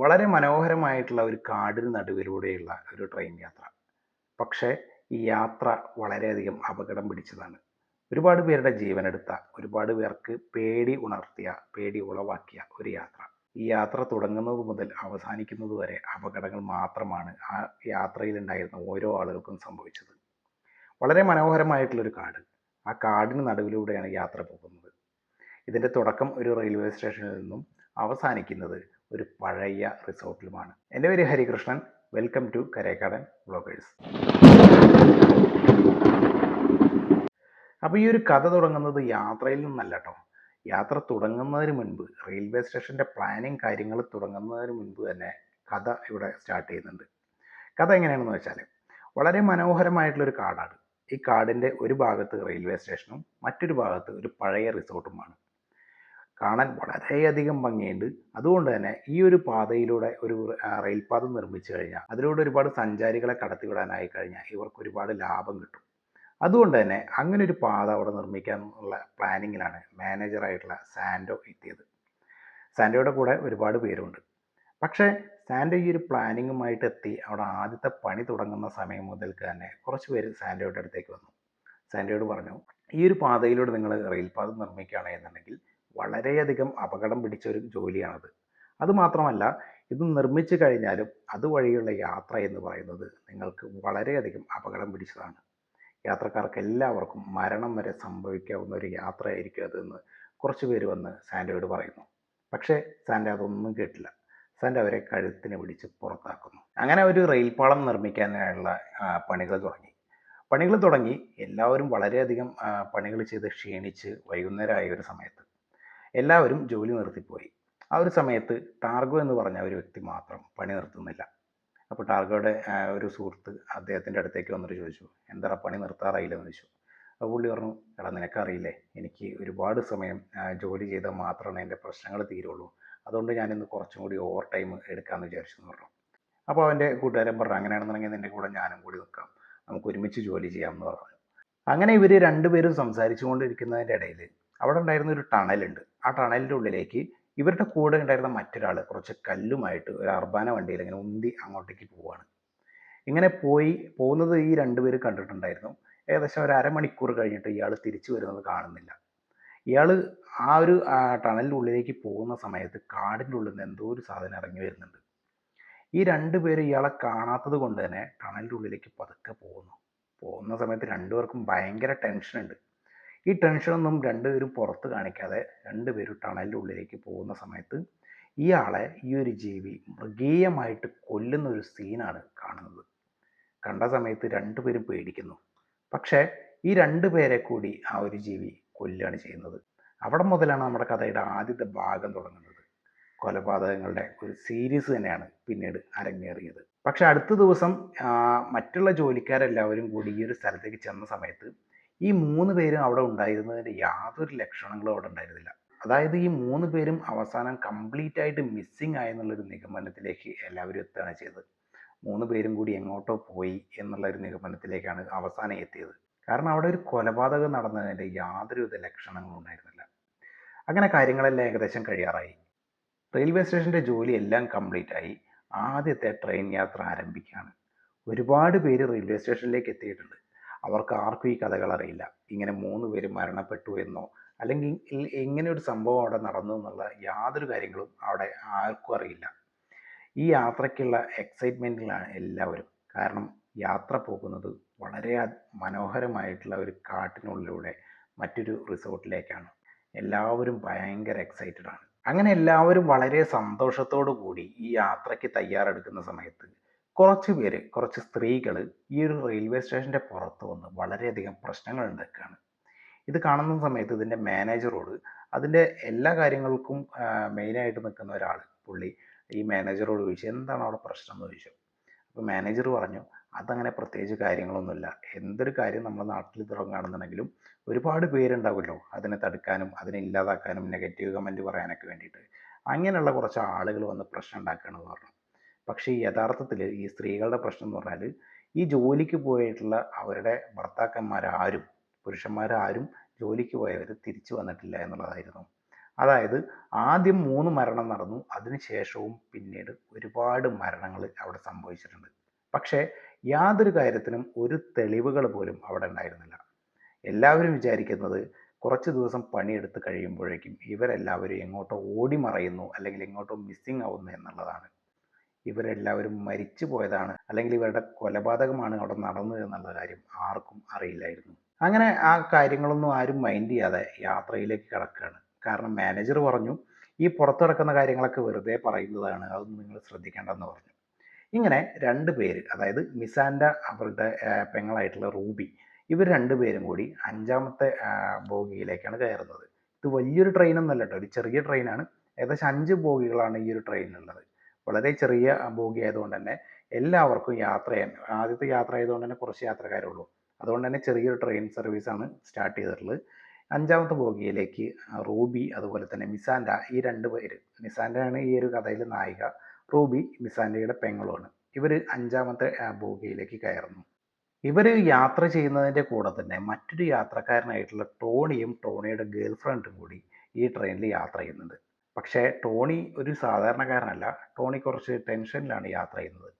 വളരെ മനോഹരമായിട്ടുള്ള ഒരു കാടിന് നടുവിലൂടെയുള്ള ഒരു ട്രെയിൻ യാത്ര. പക്ഷേ ഈ യാത്ര വളരെയധികം അപകടം പിടിച്ചതാണ്. ഒരുപാട് പേരുടെ ജീവനെടുത്ത ഒരുപാട് പേർക്ക് പേടി ഉണർത്തിയ പേടി ഉളവാക്കിയ ഒരു യാത്ര. ഈ യാത്ര തുടങ്ങുന്നത് മുതൽ അവസാനിക്കുന്നത് വരെ അപകടങ്ങൾ മാത്രമാണ് ആ യാത്രയിൽ ഉണ്ടായിരുന്ന ഓരോ ആളുകൾക്കും സംഭവിച്ചത്. വളരെ മനോഹരമായിട്ടുള്ളൊരു കാട്. ആ കാടിന് നടുവിലൂടെയാണ് യാത്ര പോകുന്നത്. ഇതിന്റെ തുടക്കം ഒരു റെയിൽവേ സ്റ്റേഷനിൽ നിന്നും അവസാനിക്കുന്നത് ഒരു പഴയ റിസോർട്ടിലുമാണ്. എന്റെ പേര് Harikrishnan. Welcome to Karekkadan vloggers. അപ്പോൾ ഈ ഒരു കഥ തുടങ്ങുന്നത് യാത്രയിൽ നിന്നല്ല കേട്ടോ യാത്ര തുടങ്ങുന്നതിന് മുൻപ് റെയിൽവേ സ്റ്റേഷന്റെ പ്ലാനിങ് കാര്യങ്ങൾ തുടങ്ങുന്നതിന് മുൻപ് തന്നെ കഥ ഇവിടെ സ്റ്റാർട്ട് ചെയ്യുന്നുണ്ട്. കഥ എങ്ങനെയാണെന്ന് വെച്ചാൽ വളരെ മനോഹരമായിട്ടുള്ളൊരു കാടാണ്. ഈ കാടിന്റെ ഒരു ഭാഗത്ത് റെയിൽവേ സ്റ്റേഷനും മറ്റൊരു ഭാഗത്ത് ഒരു പഴയ റിസോർട്ടുമാണ്. കാണാൻ വളരെയധികം ഭംഗിയുണ്ട്. അതുകൊണ്ട് തന്നെ ഈ ഒരു പാതയിലൂടെ ഒരു റെയിൽപാത നിർമ്മിച്ചു കഴിഞ്ഞാൽ അതിലൂടെ ഒരുപാട് സഞ്ചാരികളെ കടത്തിവിടാനായി കഴിഞ്ഞാൽ ഇവർക്ക് ഒരുപാട് ലാഭം കിട്ടും. അതുകൊണ്ട് തന്നെ അങ്ങനെ ഒരു പാത അവിടെ നിർമ്മിക്കാനുള്ള പ്ലാനിങ്ങിലാണ് മാനേജറായിട്ടുള്ള സാൻഡോ എത്തിയത്. സാൻഡോയുടെ കൂടെ ഒരുപാട് പേരുണ്ട്. പക്ഷേ സാൻഡോ ഈ ഒരു പ്ലാനിങ്ങുമായിട്ട് എത്തി അവിടെ ആദ്യത്തെ പണി തുടങ്ങുന്ന സമയം മുതൽക്ക് തന്നെ കുറച്ച് പേര് സാൻഡോയുടെ അടുത്തേക്ക് വന്നു. സാൻഡോയോട് പറഞ്ഞു ഈ ഒരു പാതയിലൂടെ നിങ്ങൾ റെയിൽ പാത നിർമ്മിക്കുകയാണ് എന്നുണ്ടെങ്കിൽ വളരെയധികം അപകടം പിടിച്ച ഒരു ജോലിയാണത് അതുമാത്രമല്ല ഇത് നിർമ്മിച്ചു കഴിഞ്ഞാലും അതുവഴിയുള്ള യാത്ര എന്ന് പറയുന്നത് നിങ്ങൾക്ക് വളരെയധികം അപകടം പിടിച്ചതാണ്. യാത്രക്കാർക്ക് എല്ലാവർക്കും മരണം വരെ സംഭവിക്കാവുന്ന ഒരു യാത്രയായിരിക്കും അതെന്ന് കുറച്ച് പേര് വന്ന് സാൻഡയോട് പറയുന്നു. പക്ഷേ സാൻഡ അതൊന്നും കേട്ടില്ല. സാൻഡ അവരെ കഴുത്തിന് പിടിച്ച് പുറത്താക്കുന്നു. അങ്ങനെ ഒരു റെയിൽപാളം നിർമ്മിക്കാനുള്ള പണികൾ തുടങ്ങി. പണികൾ തുടങ്ങി. എല്ലാവരും വളരെയധികം പണികൾ ചെയ്ത് ക്ഷീണിച്ച് വൈകുന്നേരമായ ഒരു സമയത്ത് എല്ലാവരും ജോലി നിർത്തിപ്പോയി. ആ ഒരു സമയത്ത് ടാർഗോ എന്ന് പറഞ്ഞ ഒരു വ്യക്തി മാത്രം പണി നിർത്തുന്നില്ല. അപ്പോൾ ടാർഗോയുടെ ഒരു സുഹൃത്ത് അദ്ദേഹത്തിന്റെ അടുത്തേക്ക് വന്നിട്ട് ചോദിച്ചു എന്താ പണി നിർത്താറായില്ലെന്ന് ചോദിച്ചു? അപ്പോൾ പുള്ളി പറഞ്ഞു എടാ നിനക്കറിയില്ലേ എനിക്ക് ഒരുപാട് സമയം ജോലി ചെയ്താൽ മാത്രമേ എന്റെ പ്രശ്നങ്ങൾ തീരുള്ളൂ. അതുകൊണ്ട് ഞാനിന്ന് കുറച്ചും കൂടി ഓവർ ടൈം എടുക്കാമെന്ന് വിചാരിച്ചു എന്ന് പറഞ്ഞു. അപ്പോൾ അവന്റെ കൂട്ടുകാരൻ പറഞ്ഞു അങ്ങനെയാണെന്നുണ്ടെങ്കിൽ നിന്റെ കൂടെ ഞാനും കൂടി നിൽക്കാം. നമുക്ക് ഒരുമിച്ച് ജോലി ചെയ്യാമെന്ന് പറഞ്ഞു. അങ്ങനെ ഇവർ രണ്ടുപേരും സംസാരിച്ചു കൊണ്ടിരിക്കുന്നതിന്റെ ഇടയിൽ അവിടെ ഉണ്ടായിരുന്ന ഒരു ടണലുണ്ട്. ആ ടണലിന്റെ ഉള്ളിലേക്ക് ഇവരുടെ കൂടെ ഉണ്ടായിരുന്ന മറ്റൊരാൾ കുറച്ച് കല്ലുമായിട്ട് ഒരു അർബാന വണ്ടിയിൽ ഇങ്ങനെ ഉന്തി അങ്ങോട്ടേക്ക് പോവുകയാണ് ഇങ്ങനെ പോയി പോകുന്നത് ഈ രണ്ടുപേർ കണ്ടിട്ടുണ്ടായിരുന്നു. ഏകദേശം ഒരു അരമണിക്കൂർ കഴിഞ്ഞിട്ട് ഇയാൾ തിരിച്ചു വരുന്നത് കാണുന്നില്ല. ഇയാൾ ആ ഒരു ടണലിന്റെ ഉള്ളിലേക്ക് പോകുന്ന സമയത്ത് കാടിന്റെ ഉള്ളിൽ നിന്ന് എന്തോ ഒരു സാധനം ഇറങ്ങി വരുന്നുണ്ട്. ഈ രണ്ടുപേരും ഇയാളെ കാണാത്തത് കൊണ്ട് തന്നെ ടണലിന്റെ ഉള്ളിലേക്ക് പതുക്കെ പോകുന്നു. പോകുന്ന സമയത്ത് രണ്ടുപേർക്കും ഭയങ്കര ടെൻഷനുണ്ട് ഈ ടെൻഷനൊന്നും രണ്ടുപേരും പുറത്ത് കാണിക്കാതെ രണ്ടുപേരും ടണലിന്റെ ഉള്ളിലേക്ക് പോകുന്ന സമയത്ത് ഇയാളെ ഈ ഒരു ജീവി മൃഗീയമായിട്ട് കൊല്ലുന്ന ഒരു സീനാണ് കാണുന്നത്. കണ്ട സമയത്ത് രണ്ടുപേരും പേടിക്കുന്നു. പക്ഷേ ഈ രണ്ടു പേരെ കൂടി ആ ഒരു ജീവി കൊല്ലുകയാണ് ചെയ്യുന്നത്. അവിടെ മുതലാണ് നമ്മുടെ കഥയുടെ ആദ്യത്തെ ഭാഗം തുടങ്ങുന്നത്. കൊലപാതകങ്ങളുടെ ഒരു സീരീസ് തന്നെയാണ് പിന്നീട് അരങ്ങേറിയത്. പക്ഷെ അടുത്ത ദിവസം മറ്റുള്ള ജോലിക്കാരെല്ലാവരും കൂടി ഈ ഒരു സ്ഥലത്തേക്ക് ചെന്ന സമയത്ത് ഈ മൂന്ന് പേരും അവിടെ ഉണ്ടായിരുന്നതിന്റെ യാതൊരു ലക്ഷണങ്ങളും അവിടെ ഉണ്ടായിരുന്നില്ല. അതായത് ഈ മൂന്ന് പേരും അവസാനം കംപ്ലീറ്റ് ആയിട്ട് മിസ്സിങ് ആയെന്നുള്ളൊരു നിഗമനത്തിലേക്ക് എല്ലാവരും എത്തുകയാണ് ചെയ്തത്. മൂന്ന് പേരും കൂടി എങ്ങോട്ടോ പോയി എന്നുള്ള ഒരു നിഗമനത്തിലേക്കാണ് അവസാനം എത്തിയത്. കാരണം അവിടെ ഒരു കൊലപാതകം നടന്നതിന്റെ യാതൊരുവിധ ലക്ഷണങ്ങളും ഉണ്ടായിരുന്നില്ല. അങ്ങനെ കാര്യങ്ങളെല്ലാം ഏകദേശം കഴിയാറായി. റെയിൽവേ സ്റ്റേഷന്റെ ജോലി എല്ലാം കംപ്ലീറ്റ് ആയി ആദ്യത്തെ ട്രെയിൻ യാത്ര ആരംഭിക്കുകയാണ്. ഒരുപാട് പേര് റെയിൽവേ സ്റ്റേഷനിലേക്ക് എത്തിയിട്ടുണ്ട്. അവർക്ക് ആർക്കും ഈ കഥകൾ അറിയില്ല. ഇങ്ങനെ മൂന്ന് പേര് മരണപ്പെട്ടു എന്നോ അല്ലെങ്കിൽ എങ്ങനെ ഒരു സംഭവം അവിടെ നടന്നു എന്നുള്ള യാതൊരു കാര്യങ്ങളും അവിടെ ആർക്കും അറിയില്ല. ഈ യാത്രയ്ക്കുള്ള എക്സൈറ്റ്മെന്റിലാണ് എല്ലാവരും. കാരണം യാത്ര പോകുന്നത് വളരെ മനോഹരമായിട്ടുള്ള ഒരു കാട്ടിനുള്ളിലൂടെ മറ്റൊരു റിസോർട്ടിലേക്കാണ്. എല്ലാവരും ഭയങ്കര എക്സൈറ്റഡ് ആണ്. അങ്ങനെ എല്ലാവരും വളരെ സന്തോഷത്തോടു കൂടി ഈ യാത്രയ്ക്ക് തയ്യാറെടുക്കുന്ന സമയത്ത് കുറച്ച് പേര് കുറച്ച് സ്ത്രീകൾ ഈ ഒരു റെയിൽവേ സ്റ്റേഷന്റെ പുറത്ത് വന്ന് വളരെയധികം പ്രശ്നങ്ങൾ ഉണ്ടാക്കുകയാണ്. ഇത് കാണുന്ന സമയത്ത് ഇതിന്റെ മാനേജറോട് അതിന്റെ എല്ലാ കാര്യങ്ങൾക്കും മെയിനായിട്ട് നിൽക്കുന്ന ഒരാൾ പുള്ളി ഈ മാനേജറോട് ചോദിച്ചു എന്താണ് അവിടെ പ്രശ്നം? എന്ന് ചോദിച്ചു. അപ്പോൾ മാനേജർ പറഞ്ഞു അതങ്ങനെ പ്രത്യേകിച്ച് കാര്യങ്ങളൊന്നുമില്ല. എന്തൊരു കാര്യം നമ്മുടെ നാട്ടിൽ തുടങ്ങുകയാണെന്നുണ്ടെങ്കിലും ഒരുപാട് പേരുണ്ടാവുമല്ലോ അതിനെ തടുക്കാനും അതിനെ ഇല്ലാതാക്കാനും നെഗറ്റീവ് കമന്റ് പറയാനൊക്കെ വേണ്ടിയിട്ട്. അങ്ങനെയുള്ള കുറച്ച് ആളുകൾ വന്ന് പ്രശ്നം ഉണ്ടാക്കുകയാണെന്ന് പറഞ്ഞു. പക്ഷേ യഥാർത്ഥത്തിൽ ഈ സ്ത്രീകളുടെ പ്രശ്നം എന്ന് പറഞ്ഞാൽ ഈ ജോലിക്ക് പോയിട്ടുള്ള അവരുടെ ഭർത്താക്കന്മാരാരും പുരുഷന്മാരാരും ജോലിക്ക് പോയവർ തിരിച്ചു വന്നിട്ടില്ല എന്നുള്ളതായിരുന്നു. അതായത് ആദ്യം മൂന്ന് മരണം നടന്നു അതിനുശേഷവും പിന്നീട് ഒരുപാട് മരണങ്ങൾ അവിടെ സംഭവിച്ചിട്ടുണ്ട്. പക്ഷേ യാതൊരു കാര്യത്തിനും ഒരു തെളിവുകൾ പോലും അവിടെ ഉണ്ടായിരുന്നില്ല. എല്ലാവരും വിചാരിക്കുന്നത് കുറച്ച് ദിവസം പണിയെടുത്ത് കഴിയുമ്പോഴേക്കും ഇവരെല്ലാവരും എങ്ങോട്ടോ ഓടി മറയുന്നു അല്ലെങ്കിൽ എങ്ങോട്ടോ മിസ്സിങ് ആവുന്നു എന്നുള്ളതാണ്. ഇവരെല്ലാവരും മരിച്ചു പോയതാണ്. അല്ലെങ്കിൽ ഇവരുടെ കൊലപാതകമാണ് അവിടെ നടന്നത് എന്നുള്ള കാര്യം ആർക്കും അറിയില്ലായിരുന്നു. അങ്ങനെ ആ കാര്യങ്ങളൊന്നും ആരും മൈൻഡ് ചെയ്യാതെ യാത്രയിലേക്ക് കിടക്കുകയാണ്. കാരണം മാനേജർ പറഞ്ഞു ഈ പുറത്തു കിടക്കുന്ന കാര്യങ്ങളൊക്കെ വെറുതെ പറയുന്നതാണ്. അതൊന്നും നിങ്ങൾ ശ്രദ്ധിക്കേണ്ടെന്ന് പറഞ്ഞു. ഇങ്ങനെ രണ്ട് പേര് അതായത് മിസാൻഡ അവരുടെ പെങ്ങളായിട്ടുള്ള റൂബി ഇവർ രണ്ടുപേരും കൂടി അഞ്ചാമത്തെ ബോഗിയിലേക്കാണ് കയറുന്നത്. ഇത് വലിയൊരു ട്രെയിനൊന്നല്ല കേട്ടോ ഒരു ചെറിയ ട്രെയിനാണ് ഏകദേശം അഞ്ച് ബോഗികളാണ് ഈ ഒരു ട്രെയിനിലുള്ളത് വളരെ ചെറിയ ബോഗി ആയതുകൊണ്ട് തന്നെ എല്ലാവർക്കും യാത്ര ചെയ്യാൻ ആദ്യത്തെ യാത്ര ആയതുകൊണ്ട് തന്നെ കുറച്ച് യാത്രക്കാരുള്ളൂ അതുകൊണ്ട് തന്നെ ചെറിയൊരു ട്രെയിൻ സർവീസാണ് സ്റ്റാർട്ട് ചെയ്തിട്ടുള്ളത്. അഞ്ചാമത്തെ ബോഗിയിലേക്ക് റൂബി അതുപോലെ തന്നെ മിസാൻഡ ഈ രണ്ട് പേര്. മിസാൻഡയാണ് ഈ ഒരു കഥയിലെ നായിക. റൂബി മിസാൻഡയുടെ പെങ്ങളുമാണ് ഇവർ അഞ്ചാമത്തെ ബോഗിയിലേക്ക് കയറുന്നു. ഇവർ യാത്ര ചെയ്യുന്നതിന്റെ കൂടെ തന്നെ മറ്റൊരു യാത്രക്കാരനായിട്ടുള്ള ടോണിയും ടോണിയുടെ ഗേൾ ഫ്രണ്ടും കൂടി ഈ ട്രെയിനിൽ യാത്ര ചെയ്യുന്നുണ്ട്. പക്ഷേ ടോണി ഒരു സാധാരണക്കാരനല്ല. ടോണി കുറച്ച് ടെൻഷനിലാണ് യാത്ര ചെയ്യുന്നത്.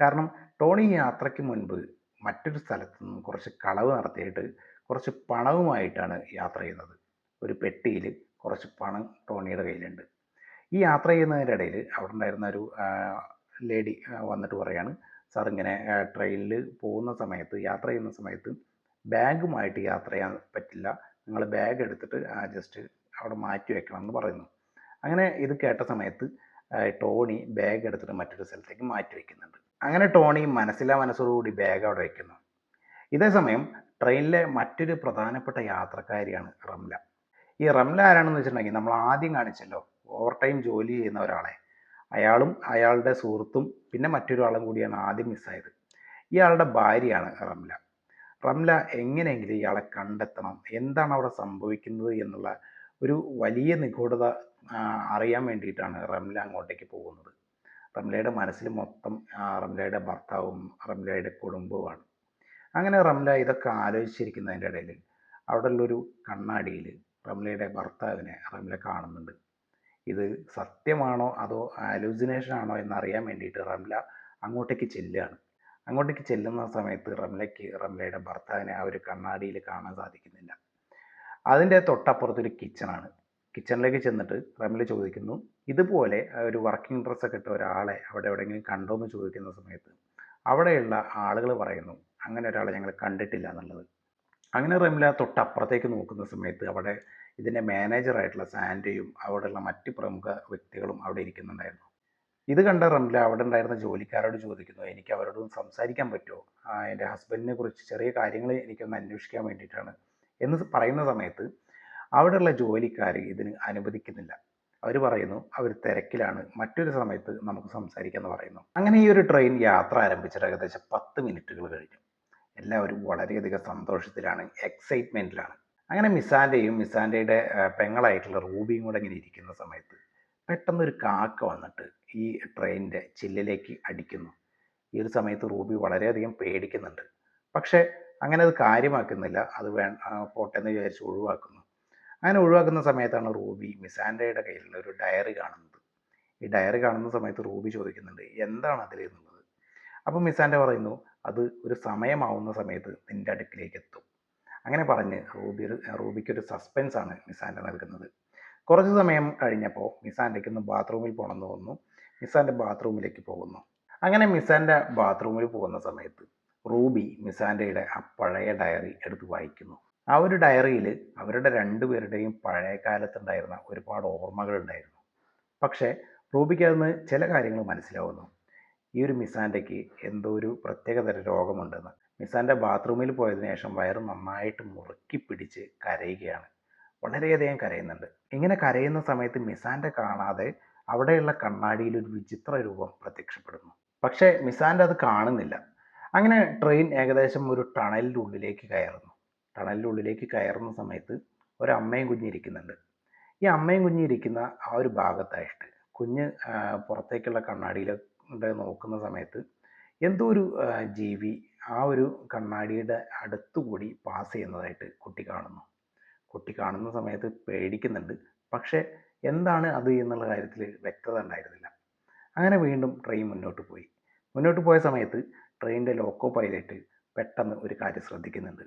കാരണം ടോണി യാത്രയ്ക്ക് മുൻപ് മറ്റൊരു സ്ഥലത്തു നിന്നും കുറച്ച് കളവ് നടത്തിയിട്ട് കുറച്ച് പണവുമായിട്ടാണ് യാത്ര ചെയ്യുന്നത്. ഒരു പെട്ടിയിൽ കുറച്ച് പണം ടോണിയുടെ കയ്യിലുണ്ട്. ഈ യാത്ര ചെയ്യുന്നതിന്റെ ഇടയിൽ അവിടെ ഉണ്ടായിരുന്ന ഒരു ലേഡി വന്നിട്ട് പറയാണ് സാർ ഇങ്ങനെ ട്രെയിനിൽ പോകുന്ന സമയത്ത് യാത്ര ചെയ്യുന്ന സമയത്ത് ബാഗുമായിട്ട് യാത്ര ചെയ്യാൻ പറ്റില്ല. നിങ്ങൾ ബാഗ് എടുത്തിട്ട് ജസ്റ്റ് അവിടെ മാറ്റി വെക്കണം എന്ന് പറയുന്നു. അങ്ങനെ ഇത് കേട്ട സമയത്ത് ടോണി ബാഗ് എടുത്തിട്ട് മറ്റൊരു സ്ഥലത്തേക്ക് മാറ്റി വയ്ക്കുന്നുണ്ട് അങ്ങനെ ടോണി മനസ്സിലാ മനസ്സോടുകൂടി ബാഗ് അവിടെ വയ്ക്കുന്നു ഇതേസമയം ട്രെയിനിലെ മറ്റൊരു പ്രധാനപ്പെട്ട യാത്രക്കാരിയാണ് റംല. ഈ റംല ആരാണെന്ന് വെച്ചിട്ടുണ്ടെങ്കിൽ നമ്മൾ ആദ്യം കാണിച്ചല്ലോ ഓവർ ടൈം ജോലി ചെയ്യുന്ന ഒരാളെ. അയാളും അയാളുടെ സുഹൃത്തും പിന്നെ മറ്റൊരാളും കൂടിയാണ് ആദ്യം മിസ്സായത് ഇയാളുടെ ഭാര്യയാണ് റംല. റംല എങ്ങനെയെങ്കിലും ഇയാളെ കണ്ടെത്തണം. എന്താണ് അവിടെ സംഭവിക്കുന്നത് എന്നുള്ള ഒരു വലിയ നിഗൂഢത അറിയാൻ വേണ്ടിയിട്ടാണ് റംല അങ്ങോട്ടേക്ക് പോകുന്നത്. റംലയുടെ മനസ്സിൽ മൊത്തം റംലയുടെ ഭർത്താവും റംലയുടെ കുടുംബവുമാണ്. അങ്ങനെ റംല ഇതൊക്കെ ആലോചിച്ചിരിക്കുന്നതിന്റെ ഇടയിൽ അവിടെ ഉള്ളൊരു കണ്ണാടിയിൽ റംലയുടെ ഭർത്താവിനെ റംല കാണുന്നുണ്ട്. ഇത് സത്യമാണോ അതോ ആലൂസിനേഷൻ ആണോ എന്നറിയാൻ വേണ്ടിയിട്ട് റംല അങ്ങോട്ടേക്ക് ചെല്ലുകയാണ്. അങ്ങോട്ടേക്ക് ചെല്ലുന്ന സമയത്ത് റംലയ്ക്ക് റംലയുടെ ഭർത്താവിനെ ആ ഒരു കണ്ണാടിയിൽ കാണാൻ സാധിക്കുന്നില്ല. അതിന്റെ തൊട്ടപ്പുറത്തൊരു കിച്ചണാണ്. കിച്ചണിലേക്ക് ചെന്നിട്ട് റംല ചോദിക്കുന്നു ഇതുപോലെ ഒരു വർക്കിംഗ് ഡ്രസ്സൊക്കെ ഇട്ട ഒരാളെ അവിടെ എവിടെയെങ്കിലും കണ്ടോ എന്ന് ചോദിക്കുന്ന സമയത്ത് അവിടെയുള്ള ആളുകൾ പറയുന്നു അങ്ങനെ ഒരാളെ ഞങ്ങൾ കണ്ടിട്ടില്ല എന്നുള്ളത്. അങ്ങനെ റമില തൊട്ടപ്പുറത്തേക്ക് നോക്കുന്ന സമയത്ത് അവിടെ ഇതിന്റെ മാനേജറായിട്ടുള്ള സാൻഡയും അവിടെയുള്ള മറ്റ് പ്രമുഖ വ്യക്തികളും അവിടെ ഇരിക്കുന്നുണ്ടായിരുന്നു. ഇത് കണ്ട റംല അവിടെ ഉണ്ടായിരുന്ന ജോലിക്കാരോട് ചോദിക്കുന്നു എനിക്ക് അവരോടൊന്ന് സംസാരിക്കാൻ പറ്റുമോ? എന്റെ ഹസ്ബൻഡിനെ കുറിച്ച് ചെറിയ കാര്യങ്ങൾ എനിക്കൊന്ന് അന്വേഷിക്കാൻ വേണ്ടിയിട്ടാണ്. എന്ന് പറയുന്ന സമയത്ത് അവിടെയുള്ള ജോലിക്കാർ ഇതിന് അനുവദിക്കുന്നില്ല. അവർ പറയുന്നു അവർ തിരക്കിലാണ്. മറ്റൊരു സമയത്ത് നമുക്ക് സംസാരിക്കാമെന്ന് പറയുന്നു. അങ്ങനെ ഈ ഒരു ട്രെയിൻ യാത്ര ആരംഭിച്ചിട്ട് ഏകദേശം പത്ത് മിനിറ്റുകൾ കഴിഞ്ഞു. എല്ലാവരും വളരെയധികം സന്തോഷത്തിലാണ് എക്സൈറ്റ്മെന്റിലാണ് അങ്ങനെ മിസാന്റെയും മിസാന്റെയുടെ പെങ്ങളായിട്ടുള്ള റൂബിയും കൂടെ ഇങ്ങനെ ഇരിക്കുന്ന സമയത്ത് പെട്ടെന്നൊരു കാക്ക വന്നിട്ട് ഈ ട്രെയിനിന്റെ ചില്ലിലേക്ക് അടിക്കുന്നു. ഈ ഒരു സമയത്ത് റൂബി വളരെയധികം പേടിക്കുന്നുണ്ട്. പക്ഷേ അങ്ങനെ അത് കാര്യമാക്കുന്നില്ല. അത് വേ പോട്ടെ എന്ന് വിചാരിച്ച് ഒഴിവാക്കുന്നു. അങ്ങനെ ഒഴിവാക്കുന്ന സമയത്താണ് റൂബി മിസാൻഡയുടെ കയ്യിലുള്ള ഒരു ഡയറി കാണുന്നത്. ഈ ഡയറി കാണുന്ന സമയത്ത് റൂബി ചോദിക്കുന്നുണ്ട് എന്താണ് അതിൽ എന്നുള്ളത് അപ്പോൾ മിസാൻഡ പറയുന്നു അത് ഒരു സമയമാവുന്ന സമയത്ത് നിന്റെ അടുക്കിലേക്ക് എത്തും. അങ്ങനെ പറഞ്ഞ് റൂബി റൂബിക്കൊരു സസ്പെൻസ് ആണ് മിസാൻഡ നൽകുന്നത്. കുറച്ച് സമയം കഴിഞ്ഞപ്പോൾ മിസാൻഡയ്ക്ക് ഒന്ന് ബാത്റൂമിൽ പോകണമെന്ന് തോന്നുന്നു. മിസാന്റെ ബാത്റൂമിലേക്ക് പോകുന്നു. അങ്ങനെ മിസാന്റെ ബാത്റൂമിൽ പോകുന്ന സമയത്ത് റൂബി മിസാന്റെയുടെ ആ പഴയ ഡയറി എടുത്ത് വായിക്കുന്നു. ആ ഒരു ഡയറിയിൽ അവരുടെ രണ്ടുപേരുടെയും പഴയ കാലത്തുണ്ടായിരുന്ന ഒരുപാട് ഓർമ്മകൾ ഉണ്ടായിരുന്നു പക്ഷേ റൂബിക്ക് അതിന് ചില കാര്യങ്ങൾ മനസ്സിലാവുന്നു. ഈ ഒരു മിസാന്റെക്ക് എന്തോ ഒരു പ്രത്യേകതര രോഗമുണ്ടെന്ന്. മിസാന്റെ ബാത്റൂമിൽ പോയതിനു ശേഷം വയറ് നന്നായിട്ട് മുറുക്കി പിടിച്ച് കരയുകയാണ്. വളരെയധികം കരയുന്നുണ്ട്. ഇങ്ങനെ കരയുന്ന സമയത്ത് മിസാന്റെ കാണാതെ അവിടെയുള്ള കണ്ണാടിയിൽ ഒരു വിചിത്ര രൂപം പ്രത്യക്ഷപ്പെടുന്നു. പക്ഷേ മിസാന്റെ അത് കാണുന്നില്ല. അങ്ങനെ ട്രെയിൻ ഏകദേശം ഒരു ടണലിന്റെ ഉള്ളിലേക്ക് കയറുന്നു. ടണലിന്റെ ഉള്ളിലേക്ക് കയറുന്ന സമയത്ത് ഒരു അമ്മയും കുഞ്ഞിരിക്കുന്നുണ്ട്. ഈ അമ്മയും കുഞ്ഞിരിക്കുന്ന ആ ഒരു ഭാഗത്തായിട്ട് കുഞ്ഞ് പുറത്തേക്കുള്ള കണ്ണാടിയിൽ നോക്കുന്ന സമയത്ത് എന്തോ ഒരു ജീവി ആ ഒരു കണ്ണാടിയുടെ അടുത്തുകൂടി പാസ് ചെയ്യുന്നതായിട്ട് കുട്ടി കാണുന്നു. കുട്ടി കാണുന്ന സമയത്ത് പേടിക്കുന്നുണ്ട്. പക്ഷേ എന്താണ് അത് എന്നുള്ള കാര്യത്തിൽ വ്യക്തത ഉണ്ടായിരുന്നില്ല. അങ്ങനെ വീണ്ടും ട്രെയിൻ മുന്നോട്ട് പോയി. മുന്നോട്ട് പോയ സമയത്ത് ട്രെയിനിന്റെ ലോക്കോ പൈലറ്റ് പെട്ടെന്ന് ഒരു കാര്യം ശ്രദ്ധിക്കുന്നുണ്ട്.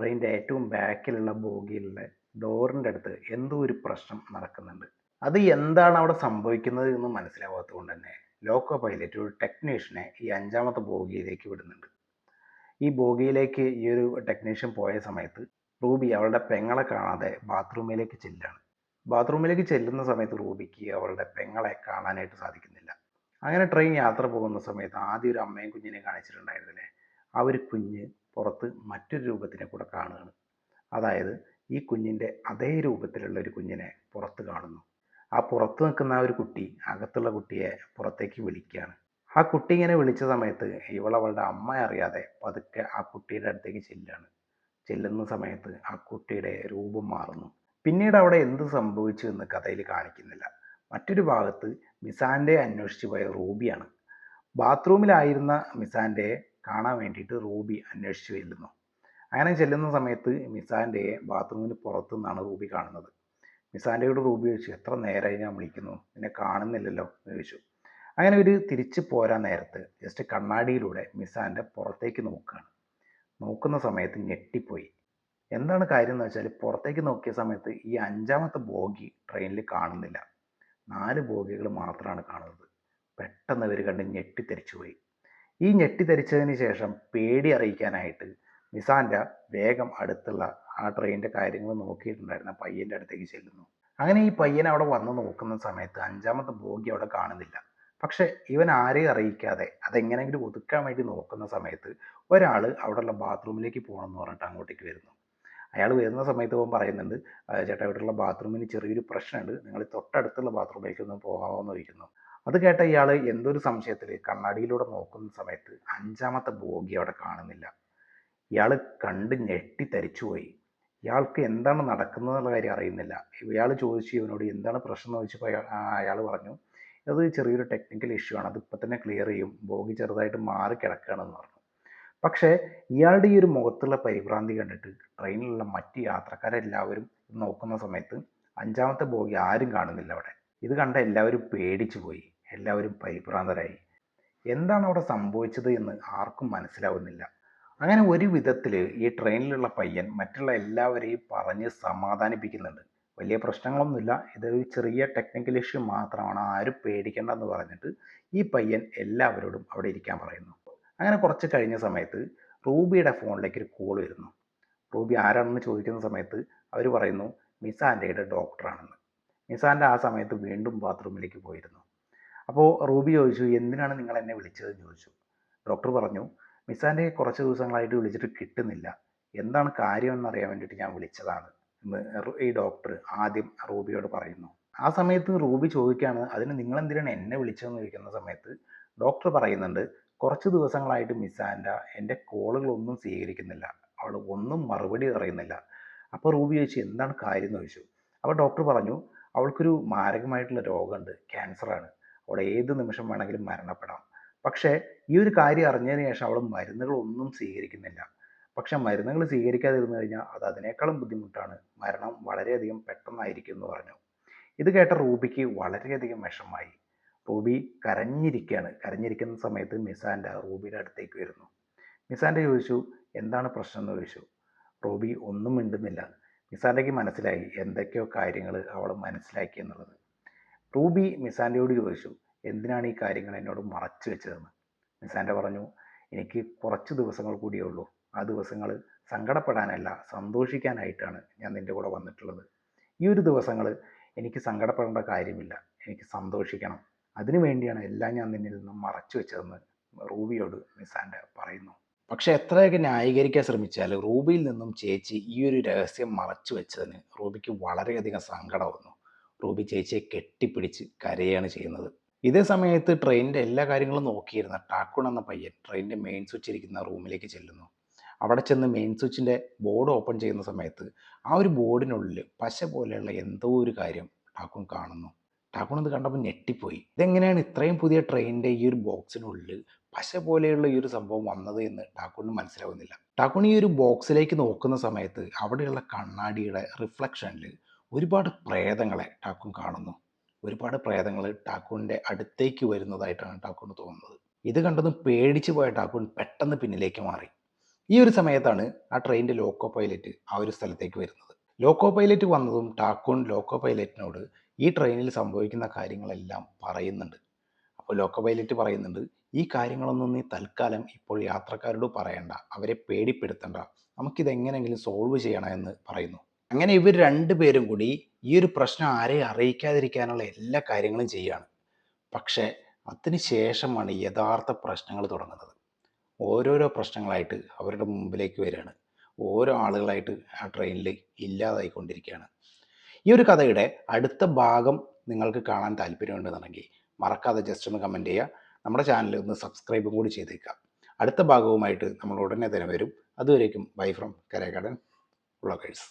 ട്രെയിനിന്റെ ഏറ്റവും ബാക്കിലുള്ള ബോഗിയിലുള്ള ഡോറിന്റെ അടുത്ത് എന്തോ ഒരു പ്രശ്നം നടക്കുന്നുണ്ട്. അത് എന്താണ് അവിടെ സംഭവിക്കുന്നത് എന്ന് മനസ്സിലാവാത്തത് കൊണ്ട് തന്നെ ലോക്കോ പൈലറ്റ് ഒരു ടെക്നീഷ്യനെ ഈ അഞ്ചാമത്തെ ബോഗിയിലേക്ക് വിടുന്നുണ്ട്. ഈ ബോഗിയിലേക്ക് ഈ ഒരു ടെക്നീഷ്യൻ പോയ സമയത്ത് റൂബി അവളുടെ പെങ്ങളെ കാണാതെ ബാത്റൂമിലേക്ക് ചെല്ലുകയാണ് ബാത്റൂമിലേക്ക് ചെല്ലുന്ന സമയത്ത് റൂബിക്ക് അവളുടെ പെങ്ങളെ കാണാനായിട്ട് സാധിക്കുന്നില്ല. അങ്ങനെ ട്രെയിൻ യാത്ര പോകുന്ന സമയത്ത് ആദ്യം ഒരു അമ്മയും കുഞ്ഞിനെ കാണിച്ചിട്ടുണ്ടായിരുന്നില്ലേ? ആ ഒരു കുഞ്ഞ് പുറത്ത് മറ്റൊരു രൂപത്തിനെ കൂടെ കാണുകയാണ്. അതായത് ഈ കുഞ്ഞിന്റെ അതേ രൂപത്തിലുള്ള ഒരു കുഞ്ഞിനെ പുറത്ത് കാണുന്നു. ആ പുറത്ത് നിൽക്കുന്ന ആ ഒരു കുട്ടി അകത്തുള്ള കുട്ടിയെ പുറത്തേക്ക് വിളിക്കുകയാണ്. ആ കുട്ടി ഇങ്ങനെ വിളിച്ച സമയത്ത് ഇവൾ അവളുടെ അമ്മ അറിയാതെ പതുക്കെ ആ കുട്ടിയുടെ അടുത്തേക്ക് ചെല്ലുകയാണ്. ചെല്ലുന്ന സമയത്ത് ആ കുട്ടിയുടെ രൂപം മാറുന്നു. പിന്നീട് അവിടെ എന്ത് സംഭവിച്ചു എന്ന് കഥയിൽ കാണിക്കുന്നില്ല. മറ്റൊരു ഭാഗത്ത് മിസാന്റെ അന്വേഷിച്ച് പോയ റൂബിയാണ്. ബാത്റൂമിലായിരുന്ന മിസാന്റെയെ കാണാൻ വേണ്ടിയിട്ട് റൂബി അന്വേഷിച്ച് ചെല്ലുന്നു. അങ്ങനെ ചെല്ലുന്ന സമയത്ത് മിസാന്റെയെ ബാത്റൂമിന് പുറത്തു നിന്നാണ് റൂബി കാണുന്നത്. മിസാന്റെയോട് റൂബി ചോദിച്ചു എത്ര നേരമായി ഞാൻ വിളിക്കുന്നു? എന്നെ കാണുന്നില്ലല്ലോ? എന്ന് ചോദിച്ചു. അങ്ങനെ ഒരു തിരിച്ച് പോരാൻ നേരത്ത് ജസ്റ്റ് കണ്ണാടിയിലൂടെ മിസാന്റെ പുറത്തേക്ക് നോക്കുകയാണ്. നോക്കുന്ന സമയത്ത് ഞെട്ടിപ്പോയി. എന്താണ് കാര്യം എന്ന് വെച്ചാൽ പുറത്തേക്ക് നോക്കിയ സമയത്ത് ഈ അഞ്ചാമത്തെ ബോഗി ട്രെയിനിൽ കാണുന്നില്ല. നാല് ബോഗികൾ മാത്രമാണ് കാണുന്നത്. പെട്ടെന്ന് ഇവർ കണ്ട് ഞെട്ടിത്തെരിച്ചു പോയി. ഈ ഞെട്ടിത്തെരിച്ചതിന് ശേഷം പേടി അറിയിക്കാനായിട്ട് നിസാൻഡ വേഗം അടുത്തുള്ള ആ ട്രെയിനിന്റെ കാര്യങ്ങൾ നോക്കിയിട്ടുണ്ടായിരുന്ന പയ്യന്റെ അടുത്തേക്ക് ചെല്ലുന്നു. അങ്ങനെ ഈ പയ്യൻ അവിടെ വന്ന് നോക്കുന്ന സമയത്ത് അഞ്ചാമത്തെ ബോഗി അവിടെ കാണുന്നില്ല. പക്ഷെ ഇവൻ ആരെയും അറിയിക്കാതെ അതെങ്ങനെയെങ്കിലും ഒതുക്കാൻ വേണ്ടി നോക്കുന്ന സമയത്ത് ഒരാൾ അവിടെയുള്ള ബാത്റൂമിലേക്ക് പോകണം എന്ന് പറഞ്ഞിട്ട് അങ്ങോട്ടേക്ക് വരുന്നു. അയാൾ വരുന്ന സമയത്ത് അവൻ പറയുന്നുണ്ട് "ആ, ചേട്ടാ ഇവിടെയുള്ള ബാത്റൂമിന് ചെറിയൊരു പ്രശ്നമുണ്ട്. നിങ്ങൾ തൊട്ടടുത്തുള്ള ബാത്റൂമിലേക്ക് ഒന്ന് പോകാമോ എന്ന് ചോദിക്കുന്നു. അത് കേട്ട ഇയാൾ എന്തൊരു സംശയത്തിൽ കണ്ണാടിയിലൂടെ നോക്കുന്ന സമയത്ത് അഞ്ചാമത്തെ ബോഗി അവിടെ കാണുന്നില്ല. ഇയാൾ കണ്ട് ഞെട്ടി തരിച്ചുപോയി ഇയാൾക്ക് എന്താണ് നടക്കുന്നത് എന്നുള്ള കാര്യം അറിയുന്നില്ല. ഇയാൾ ചോദിച്ചു ഇവനോട് എന്താണ് പ്രശ്നം എന്ന് ചോദിച്ചപ്പോൾ അയാൾ അയാൾ പറഞ്ഞു അത് ചെറിയൊരു ടെക്നിക്കൽ ഇഷ്യൂ ആണ്. അത് ഇപ്പം തന്നെ ക്ലിയർ ചെയ്യും. ബോഗി ചെറുതായിട്ട് മാറി കിടക്കുകയാണെന്ന് പറഞ്ഞു. പക്ഷേ ഇയാളുടെ ഈ ഒരു മുഖത്തുള്ള പരിഭ്രാന്തി കണ്ടിട്ട് ട്രെയിനിലുള്ള മറ്റ് യാത്രക്കാരെല്ലാവരും നോക്കുന്ന സമയത്ത് അഞ്ചാമത്തെ ബോഗി ആരും കാണുന്നില്ല അവിടെ. ഇത് കണ്ട എല്ലാവരും പേടിച്ചു പോയി. എല്ലാവരും പരിഭ്രാന്തരായി. എന്താണ് അവിടെ സംഭവിച്ചത് എന്ന് ആർക്കും മനസ്സിലാവുന്നില്ല. അങ്ങനെ ഒരു വിധത്തിൽ ഈ ട്രെയിനിലുള്ള പയ്യൻ മറ്റുള്ള എല്ലാവരെയും പറഞ്ഞ് സമാധാനിപ്പിക്കുന്നുണ്ട്. വലിയ പ്രശ്നങ്ങളൊന്നുമില്ല. ഇതൊരു ചെറിയ ടെക്നിക്കൽ ഇഷ്യൂ മാത്രമാണ്. ആരും പേടിക്കേണ്ട എന്ന് പറഞ്ഞിട്ട് ഈ പയ്യൻ എല്ലാവരോടും അവിടെ ഇരിക്കാൻ പറയുന്നു. അങ്ങനെ കുറച്ച് കഴിഞ്ഞ സമയത്ത് റൂബിയുടെ ഫോണിലേക്ക് ഒരു കോൾ വരുന്നു. റൂബി ആരാണെന്ന് ചോദിക്കുന്ന സമയത്ത് അവർ പറയുന്നു മിസ് ആന്റെയുടെ ഡോക്ടറാണെന്ന് മിസാന്റെ ആ സമയത്ത് വീണ്ടും ബാത്റൂമിലേക്ക് പോയിരുന്നു. അപ്പോൾ റൂബി ചോദിച്ചു എന്തിനാണ് നിങ്ങൾ എന്നെ വിളിച്ചതെന്ന് ചോദിച്ചു. ഡോക്ടർ പറഞ്ഞു നിസാന്റെ കുറച്ച് ദിവസങ്ങളായിട്ട് വിളിച്ചിട്ട് കിട്ടുന്നില്ല. എന്താണ് കാര്യം അറിയാൻ വേണ്ടിയിട്ട് ഞാൻ വിളിച്ചതാണ്. എന്ന് ഈ ഡോക്ടർ ആദ്യം റൂബിയോട് പറയുന്നു. ആ സമയത്ത് റൂബി ചോദിക്കുകയാണ് അതിന് നിങ്ങൾ എന്തിനാണ് എന്നെ വിളിച്ചതെന്ന് ചോദിക്കുന്ന സമയത്ത് ഡോക്ടർ പറയുന്നുണ്ട് കുറച്ച് ദിവസങ്ങളായിട്ട് മിസാൻഡ എന്റെ കോളുകളൊന്നും സ്വീകരിക്കുന്നില്ല. അവൾ ഒന്നും മറുപടി പറയുന്നില്ല. അപ്പോൾ റൂബി ചോദിച്ചു എന്താണ് കാര്യം? എന്ന് ചോദിച്ചു. അപ്പോൾ ഡോക്ടർ പറഞ്ഞു അവൾക്കൊരു മാരകമായിട്ടുള്ള രോഗമുണ്ട് ക്യാൻസറാണ്. അവൾ ഏത് നിമിഷം വേണമെങ്കിലും മരണപ്പെടാം. പക്ഷേ ഈ ഒരു കാര്യം അറിഞ്ഞതിന് ശേഷം അവൾ മരുന്നുകളൊന്നും സ്വീകരിക്കുന്നില്ല. പക്ഷെ മരുന്നുകൾ സ്വീകരിക്കാതിരുന്നു കഴിഞ്ഞാൽ അത് അതിനേക്കാളും ബുദ്ധിമുട്ടാണ്. മരണം വളരെയധികം പെട്ടെന്നായിരിക്കും എന്ന് പറഞ്ഞു. ഇത് കേട്ട റൂബിക്ക് വളരെയധികം വിഷമായി റൂബി കരഞ്ഞിരിക്കുകയാണ്. കരഞ്ഞിരിക്കുന്ന സമയത്ത് മിസാൻഡ റൂബിയുടെ അടുത്തേക്ക് വരുന്നു. മിസാൻഡ ചോദിച്ചു എന്താണ് പ്രശ്നം? എന്ന് ചോദിച്ചു. റൂബി ഒന്നും മിണ്ടുന്നില്ല. മിസാൻഡയ്ക്ക് മനസ്സിലായി എന്തൊക്കെയോ കാര്യങ്ങൾ അവൾ മനസ്സിലാക്കി എന്നുള്ളത്. റൂബി മിസാന്റെയോട് ചോദിച്ചു എന്തിനാണ് ഈ കാര്യങ്ങൾ എന്നോട് മറച്ചു വെച്ചതെന്ന്? മിസാന്റെ പറഞ്ഞു എനിക്ക് കുറച്ച് ദിവസങ്ങൾ കൂടിയേ ഉള്ളൂ. ആ ദിവസങ്ങൾ സങ്കടപ്പെടാനല്ല സന്തോഷിക്കാനായിട്ടാണ് ഞാൻ നിന്റെ കൂടെ വന്നിട്ടുള്ളത്. ഈ ഒരു ദിവസങ്ങൾ എനിക്ക് സങ്കടപ്പെടേണ്ട കാര്യമില്ല. എനിക്ക് സന്തോഷിക്കണം. അതിനു വേണ്ടിയാണ് എല്ലാം ഞാൻ നിന്നിൽ നിന്നും മറച്ചു വെച്ചതെന്ന് റൂബിയോട് മിസാന്റെ പറയുന്നു. പക്ഷെ എത്രയൊക്കെ ന്യായീകരിക്കാൻ ശ്രമിച്ചാലും റൂബിയിൽ നിന്നും ചേച്ചി ഈ ഒരു രഹസ്യം മറച്ചു വെച്ചതിന് റൂബിക്ക് വളരെയധികം സങ്കടം വന്നു റൂബി ചേച്ചിയെ കെട്ടിപ്പിടിച്ച് കരയാണ് ചെയ്യുന്നത്. ഇതേ സമയത്ത് ട്രെയിനിന്റെ എല്ലാ കാര്യങ്ങളും നോക്കിയിരുന്ന ടാക്കുൺ എന്ന പയ്യൻ ട്രെയിനിന്റെ മെയിൻ സ്വിച്ച് ഇരിക്കുന്ന റൂമിലേക്ക് ചെല്ലുന്നു. അവിടെ ചെന്ന് മെയിൻ സ്വിച്ചിന്റെ ബോർഡ് ഓപ്പൺ ചെയ്യുന്ന സമയത്ത് ആ ഒരു ബോർഡിനുള്ളിൽ പശ പോലെയുള്ള എന്തോ ഒരു കാര്യം ടാക്കുൺ കാണുന്നു. ടാക്കുൺ അത് കണ്ടപ്പോൾ ഞെട്ടിപ്പോയി. ഇതെങ്ങനെയാണ് ഇത്രയും പുതിയ ട്രെയിനിന്റെ ഈ ഒരു ബോക്സിനുള്ളിൽ പശ പോലെയുള്ള ഈ ഒരു സംഭവം വന്നത് എന്ന് ടാക്കൂണിന് മനസ്സിലാവുന്നില്ല. ടാക്കൂൺ ഈ ഒരു ബോക്സിലേക്ക് നോക്കുന്ന സമയത്ത് അവിടെയുള്ള കണ്ണാടിയുടെ റിഫ്ലക്ഷനിൽ ഒരുപാട് പ്രേതങ്ങളെ ടാക്കൂൺ കാണുന്നു. ഒരുപാട് പ്രേതങ്ങൾ ടാക്കൂണിന്റെ അടുത്തേക്ക് വരുന്നതായിട്ടാണ് ടാക്കൂണ് തോന്നുന്നത്. ഇത് കണ്ടതും പേടിച്ചു പോയ ടാക്കൂൺ പെട്ടെന്ന് പിന്നിലേക്ക് മാറി. ഈ ഒരു സമയത്താണ് ആ ട്രെയിനിന്റെ ലോക്കോ പൈലറ്റ് ആ ഒരു സ്ഥലത്തേക്ക് വരുന്നത്. ലോക്കോ പൈലറ്റ് വന്നതും ടാക്കൂൺ ലോക്കോ പൈലറ്റിനോട് ഈ ട്രെയിനിൽ സംഭവിക്കുന്ന കാര്യങ്ങളെല്ലാം പറയുന്നുണ്ട്. അപ്പോൾ ലോക്കോ പൈലറ്റ് പറയുന്നുണ്ട് ഈ കാര്യങ്ങളൊന്നും നീ തൽക്കാലം ഇപ്പോൾ യാത്രക്കാരോട് പറയണ്ട. അവരെ പേടിപ്പെടുത്തണ്ട. നമുക്കിത് എങ്ങനെയെങ്കിലും സോൾവ് ചെയ്യണം എന്ന് പറയുന്നു. അങ്ങനെ ഇവർ രണ്ടുപേരും കൂടി ഈ ഒരു പ്രശ്നം ആരെയും അറിയിക്കാതിരിക്കാനുള്ള എല്ലാ കാര്യങ്ങളും ചെയ്യുകയാണ്. പക്ഷേ അതിന് ശേഷമാണ് യഥാർത്ഥ പ്രശ്നങ്ങൾ തുടങ്ങുന്നത്. ഓരോരോ പ്രശ്നങ്ങളായിട്ട് അവരുടെ മുമ്പിലേക്ക് വരികയാണ്. ഓരോ ആളുകളായിട്ട് ആ ട്രെയിനിൽ ഇല്ലാതായിക്കൊണ്ടിരിക്കുകയാണ്. ഈ ഒരു കഥയുടെ അടുത്ത ഭാഗം നിങ്ങൾക്ക് കാണാൻ താല്പര്യമുണ്ടെന്നുണ്ടെങ്കിൽ മറക്കാതെ ജസ്റ്റ് ഒന്ന് കമന്റ് ചെയ്യുക. നമ്മുടെ ചാനൽ ഒന്ന് സബ്സ്ക്രൈബും കൂടി ചെയ്തേക്കാം. അടുത്ത ഭാഗവുമായിട്ട് നമ്മൾ ഉടനെ തന്നെ വരും. അതുവരേക്കും ബൈ ഫ്രം കരേക്കടൻ വ്ളോഗേഴ്സ്